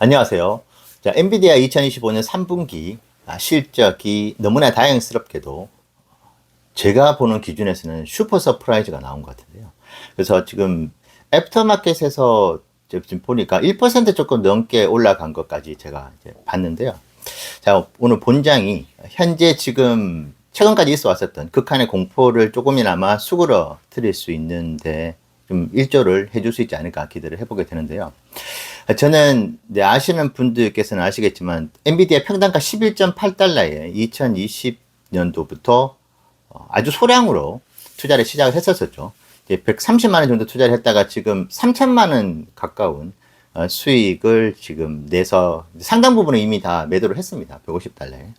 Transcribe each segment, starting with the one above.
안녕하세요. 자, 엔비디아 2025년 3분기 아, 실적이 너무나 다양스럽게도 제가 보는 기준에서는 슈퍼 서프라이즈가 나온 것 같은데요. 그래서 지금 애프터마켓에서 지금 보니까 1% 조금 넘게 올라간 것까지 제가 봤는데요. 자, 오늘 본장이 현재 지금 최근까지 있어 왔었던 극한의 공포를 조금이나마 수그러 드릴 수 있는데 좀 일조를 해줄 수 있지 않을까 기대를 해보게 되는데요. 저는 네, 아시는 분들께서는 아시겠지만 엔비디아 평단가 11.8달러에 2020년도부터 어, 아주 소량으로 투자를 시작을 했었었죠. 130만 원 정도 투자를 했다가 지금 3천만 원 가까운 어, 수익을 지금 내서 상당 부분은 이미 다 매도를 했습니다. 150달러에.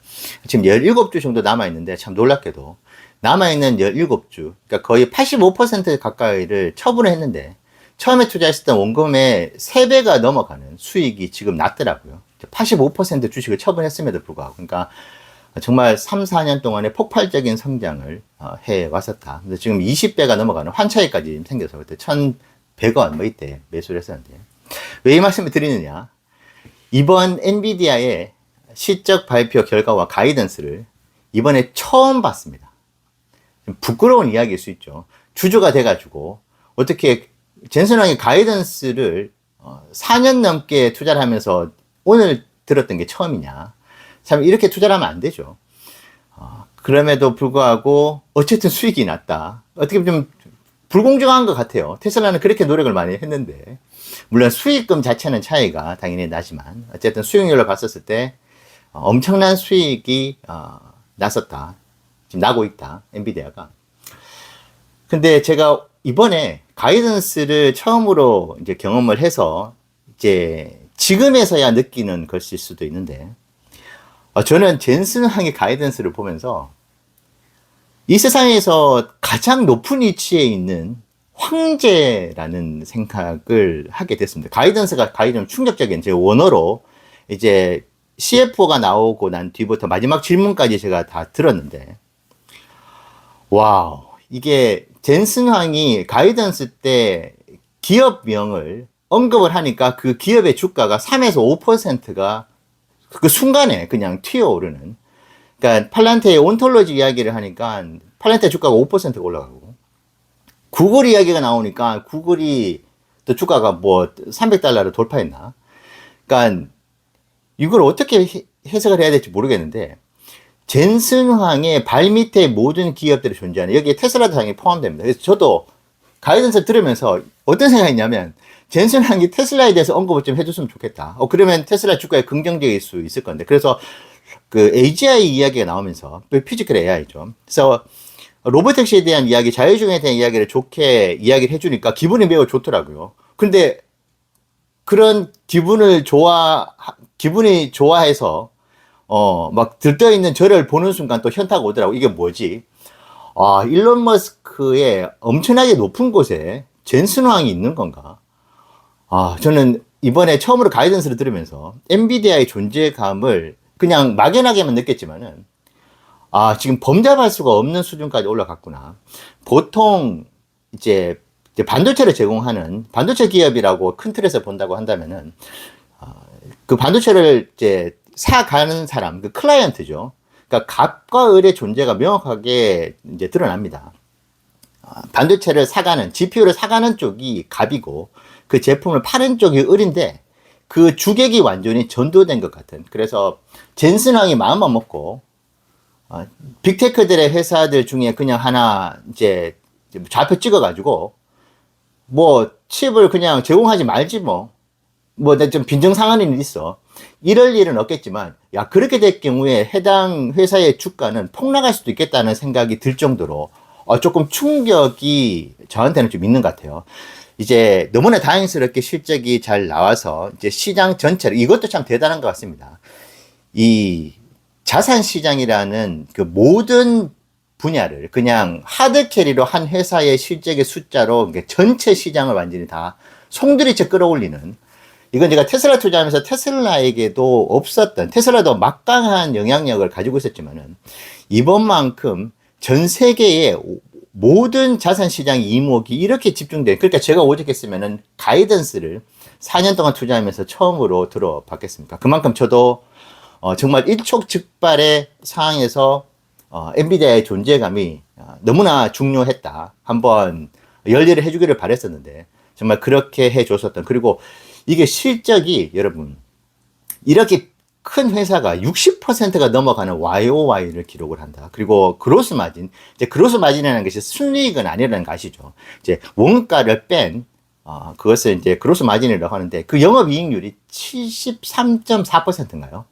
지금 17주 정도 남아있는데 참 놀랍게도 남아있는 17주, 그러니까 거의 85% 가까이를 처분을 했는데 처음에 투자했었던 원금의 3배가 넘어가는 수익이 지금 났더라고요. 85% 주식을 처분했음에도 불구하고. 그러니까 정말 3, 4년 동안의 폭발적인 성장을 어, 해 왔었다. 근데 지금 20배가 넘어가는 환차익까지 생겨서 그때 1,100원 뭐 이때 매수를 했었는데. 왜 이 말씀을 드리느냐? 이번 엔비디아의 실적 발표 결과와 가이던스를 이번에 처음 봤습니다. 좀 부끄러운 이야기일 수 있죠. 주주가 돼가지고 어떻게 젠슨왕의 가이던스를 어, 4년 넘게 투자를 하면서 오늘 들었던 게 처음이냐. 참 이렇게 투자를 하면 안 되죠. 어, 그럼에도 불구하고 어쨌든 수익이 났다. 어떻게 좀 불공정한 것 같아요. 테슬라는 그렇게 노력을 많이 했는데 물론 수익금 자체는 차이가 당연히 나지만 어쨌든 수익률로 봤었을 때 어, 엄청난 수익이 어, 났었다. 지금 나고 있다. 엔비디아가. 근데 제가 이번에 가이던스를 처음으로 이제 경험을 해서 이제 지금에서야 느끼는 것일 수도 있는데 어, 저는 젠슨 항의 가이던스를 보면서 이 세상에서 가장 높은 위치에 있는 황제라는 생각을 하게 됐습니다. 가이던스가 좀 충격적인 제 원어로 이제 CFO가 나오고 난 뒤부터 마지막 질문까지 제가 다 들었는데 와우. 이게 젠슨 황이 가이던스 때 기업명을 언급을 하니까 그 기업의 주가가 3에서 5%가 그 순간에 그냥 튀어오르는. 그러니까 팔란테의 온톨로지 이야기를 하니까 팔란테 주가가 5%가 올라가고. 구글 이야기가 나오니까 구글이 또 주가가 뭐 300달러를 돌파했나. 그러니까 이걸 어떻게 해석을 해야 될지 모르겠는데 젠슨 황의 발 밑에 모든 기업들이 존재하는 여기에 테슬라도 당연히 포함됩니다. 그래서 저도 가이던스 들으면서 어떤 생각이냐면 젠슨 황이 테슬라에 대해서 언급을 좀 해줬으면 좋겠다. 어 그러면 테슬라 주가에 긍정적일 수 있을 건데 그래서 그 AGI 이야기가 나오면서 피지컬 AI죠. 그래서 로보택시에 대한 이야기, 자율주행에 대한 이야기를 좋게 이야기를 해주니까 기분이 매우 좋더라고요. 근데 그런 기분을 좋아 기분이 좋아해서 어, 막 들떠 있는 저를 보는 순간 또 현타가 오더라고. 이게 뭐지? 아, 일론 머스크의 엄청나게 높은 곳에 젠슨 왕이 있는 건가? 아, 저는 이번에 처음으로 가이던스를 들으면서 엔비디아의 존재감을 그냥 막연하게만 느꼈지만은 아, 지금 범잡할 수가 없는 수준까지 올라갔구나. 보통 이제 이제 반도체를 제공하는 반도체 기업이라고 큰 틀에서 본다고 한다면은 아, 그 반도체를 이제 사가는 사람, 그 클라이언트죠. 그러니까 값과 을의 존재가 명확하게 이제 드러납니다. 아, 반도체를 사가는, GPU를 사가는 쪽이 갑이고, 그 제품을 파는 쪽이 을인데, 그 주객이 완전히 전도된 것 같은. 그래서 젠슨 왕이 마음만 먹고, 어, 빅테크들의 회사들 중에 그냥 하나 이제 좌표 찍어가지고, 뭐 칩을 그냥 제공하지 말지 뭐. 뭐, 좀 빈정상한일 있어. 이럴 일은 없겠지만, 야, 그렇게 될 경우에 해당 회사의 주가는 폭락할 수도 있겠다는 생각이 들 정도로, 어, 조금 충격이 저한테는 좀 있는 것 같아요. 이제 너무나 다행스럽게 실적이 잘 나와서, 이제 시장 전체를, 이것도 참 대단한 것 같습니다. 이 자산 시장이라는 그 모든 분야를 그냥 하드 캐리로 한 회사의 실적의 숫자로 전체 시장을 완전히 다 송두리째 끌어올리는 이건 제가 테슬라 투자하면서 테슬라에게도 없었던 테슬라도 막강한 영향력을 가지고 있었지만은 이번만큼 전 세계에 모든 자산 시장 이목이 이렇게 집중돼. 그러니까 제가 오직 했으면은 가이던스를 4년 동안 투자하면서 처음으로 들어봤겠습니까? 그만큼 저도 어, 정말 일촉즉발의 상황에서 어, 엔비디아의 존재감이 어, 너무나 중요했다. 한번 열일을 해주기를 바랬었는데 정말 그렇게 해줬었던 그리고 이게 실적이 여러분 이렇게 큰 회사가 60%가 넘어가는 YOY를 기록을 한다. 그리고 그로스 마진, 이제 그로스 마진이라는 것이 순이익은 아니라는 거 아시죠? 이제 원가를 뺀 어, 그것을 이제 그로스 마진이라고 하는데 그 영업 이익률이 73.4%인가요?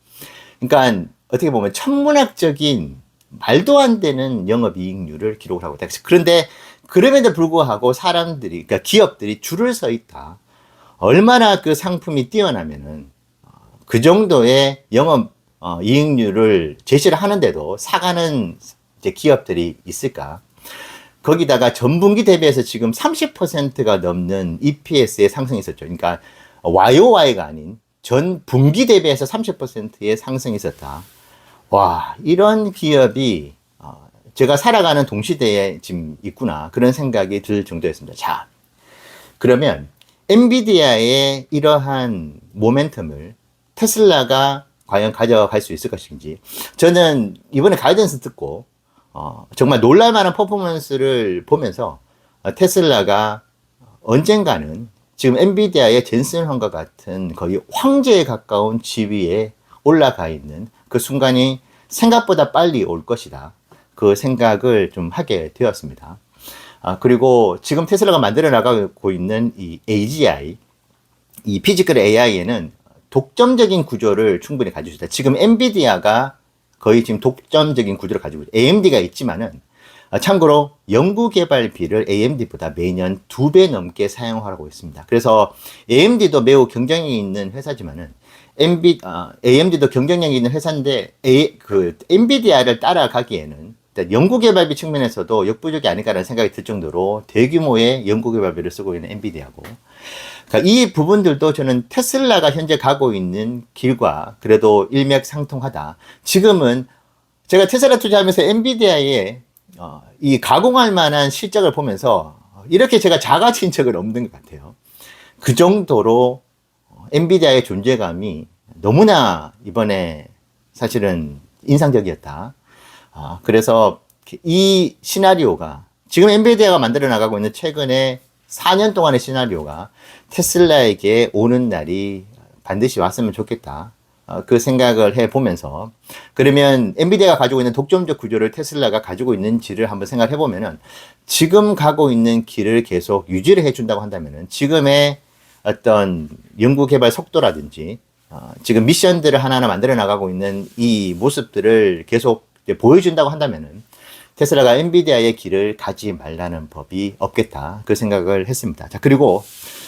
그러니까 어떻게 보면 천문학적인 말도 안 되는 영업 이익률을 기록을 하고 있다. 그런데 그럼에도 불구하고 사람들이 그러니까 기업들이 줄을 서 있다. 얼마나 그 상품이 뛰어나면은 어, 그 정도의 영업 어, 이익률을 제시를 하는데도 사가는 기업들이 있을까? 거기다가 전분기 대비해서 지금 30%가 넘는 EPS의 상승이 있었죠. 그러니까 YOY가 아닌 전 분기 대비해서 30%의 상승이 있었다. 와, 이런 기업이 어, 제가 살아가는 동시대에 지금 있구나. 그런 생각이 들 정도였습니다. 자, 그러면 엔비디아의 이러한 모멘텀을 테슬라가 과연 가져갈 수 있을 것인지 저는 이번에 가이던스 듣고 어, 정말 놀랄만한 퍼포먼스를 보면서 어, 테슬라가 언젠가는 지금 엔비디아의 젠슨 황과 같은 거의 황제에 가까운 지위에 올라가 있는 그 순간이 생각보다 빨리 올 것이다. 그 생각을 좀 하게 되었습니다. 아, 그리고 지금 테슬라가 만들어 나가고 있는 이 AGI, 이 피지컬 AI에는 독점적인 구조를 충분히 가지고 있다. 지금 엔비디아가 거의 지금 독점적인 구조를 가지고 있다. AMD가 있지만은 아, 참고로 연구개발비를 AMD보다 매년 두 배 넘게 사용하고 있습니다. 그래서 AMD도 매우 경쟁이 있는 회사지만은 MB, 아, AMD도 경쟁력이 있는 회사인데 그 엔비디아를 따라가기에는 연구개발비 측면에서도 역부족이 아닐까라는 생각이 들 정도로 대규모의 연구개발비를 쓰고 있는 엔비디아고 그러니까 이 부분들도 저는 테슬라가 현재 가고 있는 길과 그래도 일맥상통하다. 지금은 제가 테슬라 투자하면서 엔비디아의 어, 이 가공할 만한 실적을 보면서 이렇게 제가 작아진 적은 없는 것 같아요. 그 정도로 엔비디아의 존재감이 너무나 이번에 사실은 인상적이었다. 아, 그래서 이 시나리오가 지금 엔비디아가 만들어 나가고 있는 최근에 4년 동안의 시나리오가 테슬라에게 오는 날이 반드시 왔으면 좋겠다. 어, 그 생각을 해 보면서 그러면 엔비디아가 가지고 있는 독점적 구조를 테슬라가 가지고 있는지를 한번 생각해 보면은 지금 가고 있는 길을 계속 유지를 해 준다고 한다면은 지금의 어떤 연구 개발 속도라든지 어, 지금 미션들을 하나하나 만들어 나가고 있는 이 모습들을 계속 보여준다고 한다면은 테슬라가 엔비디아의 길을 가지 말라는 법이 없겠다. 그 생각을 했습니다. 자, 그리고,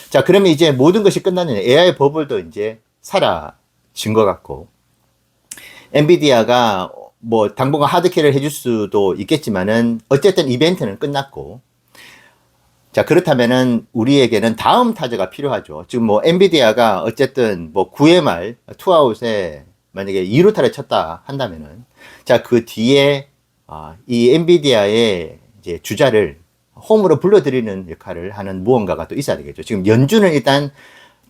자, 그러면 이제 모든 것이 끝나는 AI 버블도 이제 사라진 것 같고, 엔비디아가 뭐 당분간 하드캐를 해줄 수도 있겠지만은, 어쨌든 이벤트는 끝났고, 자, 그렇다면은 우리에게는 다음 타자가 필요하죠. 지금 뭐 엔비디아가 어쨌든 뭐 9회 말 투아웃에 만약에 2루타를 쳤다 한다면은 자, 그 뒤에 아, 이 엔비디아의 이제 주자를 홈으로 불러들이는 역할을 하는 무언가가 또 있어야 되겠죠. 지금 연준은 일단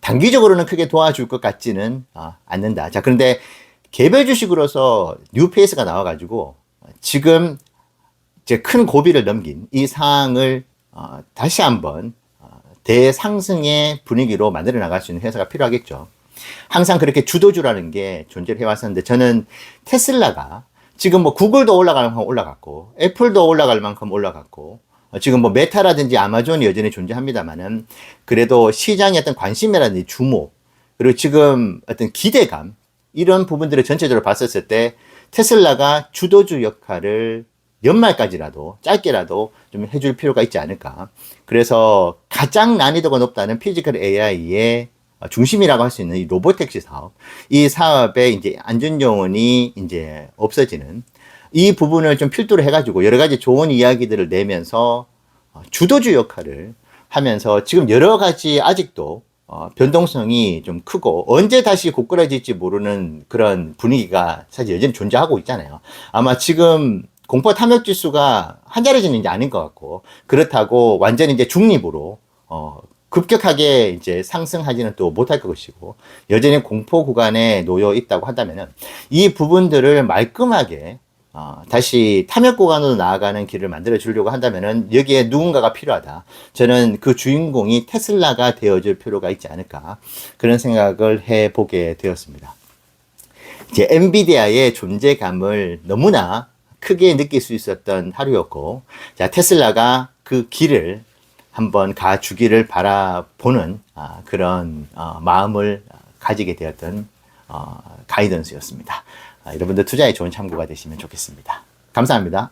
단기적으로는 크게 도와줄 것 같지는 아, 않는다. 자, 그런데 개별 주식으로서 뉴페이스가 나와가지고 지금 이제 큰 고비를 넘긴 이 상황을 어, 다시 한번 어, 대상승의 분위기로 만들어 나갈 수 있는 회사가 필요하겠죠. 항상 그렇게 주도주라는 게 존재를 해왔었는데 저는 테슬라가 지금 뭐 구글도 올라갈 만큼 올라갔고 애플도 올라갈 만큼 올라갔고 어, 지금 뭐 메타라든지 아마존이 여전히 존재합니다만은 그래도 시장의 어떤 관심이라든지 주목 그리고 지금 어떤 기대감 이런 부분들을 전체적으로 봤었을 때 테슬라가 주도주 역할을 연말까지라도 짧게라도 좀 해줄 필요가 있지 않을까. 그래서 가장 난이도가 높다는 피지컬 AI의 중심이라고 할 수 있는 이 로보택시 사업, 이 사업의 이제 안전 요원이 이제 없어지는 이 부분을 좀 필두로 해가지고 여러 가지 좋은 이야기들을 내면서 주도주 역할을 하면서 지금 여러 가지 아직도 어, 변동성이 좀 크고 언제 다시 고꾸라질지 모르는 그런 분위기가 사실 여전히 존재하고 있잖아요. 아마 지금 공포 탐욕 지수가 한자리지는 이제 아닌 것 같고 그렇다고 완전히 이제 중립으로 어 급격하게 이제 상승하지는 또 못할 것이고 여전히 공포 구간에 놓여 있다고 한다면은 이 부분들을 말끔하게 어, 다시 탐욕 구간으로 나아가는 길을 만들어 주려고 한다면은 여기에 누군가가 필요하다. 저는 그 주인공이 테슬라가 되어줄 필요가 있지 않을까 그런 생각을 해 보게 되었습니다. 이제 엔비디아의 존재감을 너무나 크게 느낄 수 있었던 하루였고, 자, 테슬라가 그 길을 한번 가주기를 바라보는 아, 그런 어, 마음을 가지게 되었던 어, 가이던스였습니다. 아, 여러분들 투자에 좋은 참고가 되시면 좋겠습니다. 감사합니다.